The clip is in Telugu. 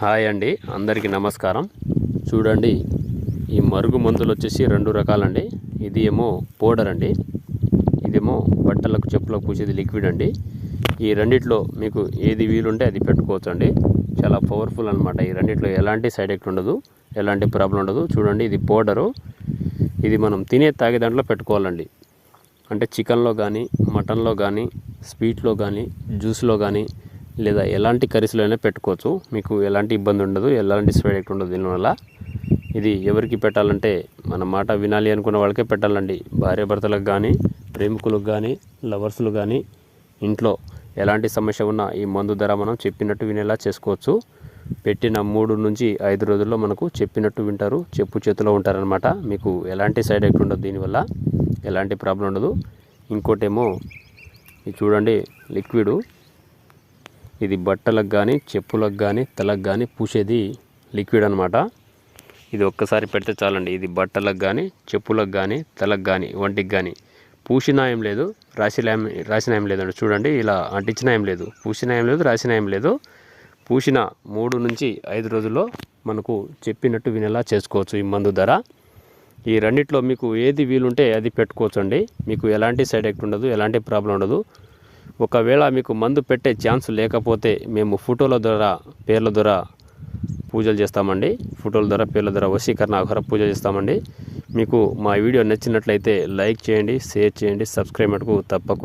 హాయ్ అండి అందరికీ నమస్కారం. చూడండి ఈ మరుగు మందులు వచ్చేసి రెండు రకాలండి. ఇది ఏమో పౌడర్ అండి. ఇదేమో బట్టలకు చెప్పులకు పూసేది లిక్విడ్ అండి. ఈ రెండిట్లో మీకు ఏది వీలుంటే అది పెట్టుకోవచ్చు అండి చాలా పవర్ఫుల్ అనమాట ఈ రెండిట్లో. ఎలాంటి సైడ్ ఎఫెక్ట్ ఉండదు ఎలాంటి ప్రాబ్లం ఉండదు. చూడండి ఇది పౌడరు. ఇది మనం తినే తాగే దాంట్లో పెట్టుకోవాలండి. అంటే చికెన్లో కానీ మటన్లో కానీ స్వీట్లో కానీ జ్యూస్లో కానీ లేదా ఎలాంటి కర్రీస్లో అయినా పెట్టుకోవచ్చు. మీకు ఎలాంటి ఇబ్బంది ఉండదు ఎలాంటి సైడ్ ఎఫెక్ట్ ఉండదు దీనివల్ల. ఇది ఎవరికి పెట్టాలంటే మన మాట వినాలి అనుకున్న వాళ్ళకే పెట్టాలండి. భార్యాభర్తలకు కానీ ప్రేమికులకు కానీ లవర్స్లు కానీ ఇంట్లో ఎలాంటి సమస్య ఉన్నా ఈ మందు ధర మనం చెప్పినట్టు వినేలా చేసుకోవచ్చు. పెట్టిన మూడు నుంచి ఐదు రోజుల్లో మనకు చెప్పినట్టు వింటారు చెప్పు చేతిలో ఉంటారనమాట మీకు ఎలాంటి సైడ్ ఎఫెక్ట్ ఉండదు దీనివల్ల ఎలాంటి ప్రాబ్లం ఉండదు. ఇంకోటేమో ఇది చూడండి లిక్విడ్. ఇది బట్టలకు కానీ చెప్పులకు కానీ తలకు కానీ పూసేది లిక్విడ్ అనమాట ఇది ఒక్కసారి పెడితే చాలండి. ఇది బట్టలకు కానీ చెప్పులకు కానీ తలకు కానీ వంటికి కానీ పూసిన ఏం లేదు రాసిన ఏం రాసిన ఏం లేదండి. చూడండి ఇలా అంటించిన ఏం లేదు పూసిన ఏం లేదు రాసిన ఏం లేదు. పూసిన మూడు నుంచి ఐదు రోజుల్లో మనకు చెప్పినట్టు వినేలా చేసుకోవచ్చు ఈ మందు ధర. ఈ రెండిట్లో మీకు ఏది వీలుంటే అది పెట్టుకోవచ్చు అండి మీకు ఎలాంటి సైడ్ ఎఫెక్ట్ ఉండదు ఎలాంటి ప్రాబ్లం ఉండదు. ఒకవేళ మీకు మందు పెట్టే ఛాన్స్ లేకపోతే మేము ఫోటోల ద్వారా పేర్ల ద్వారా పూజలు చేస్తామండి. ఫోటోల ద్వారా పేర్ల ద్వారా వశీకరణ ఆహార పూజ చేస్తామండి. మీకు మా వీడియో నచ్చినట్లయితే లైక్ చేయండి షేర్ చేయండి సబ్స్క్రైబ్ మటుకు తప్పకుండా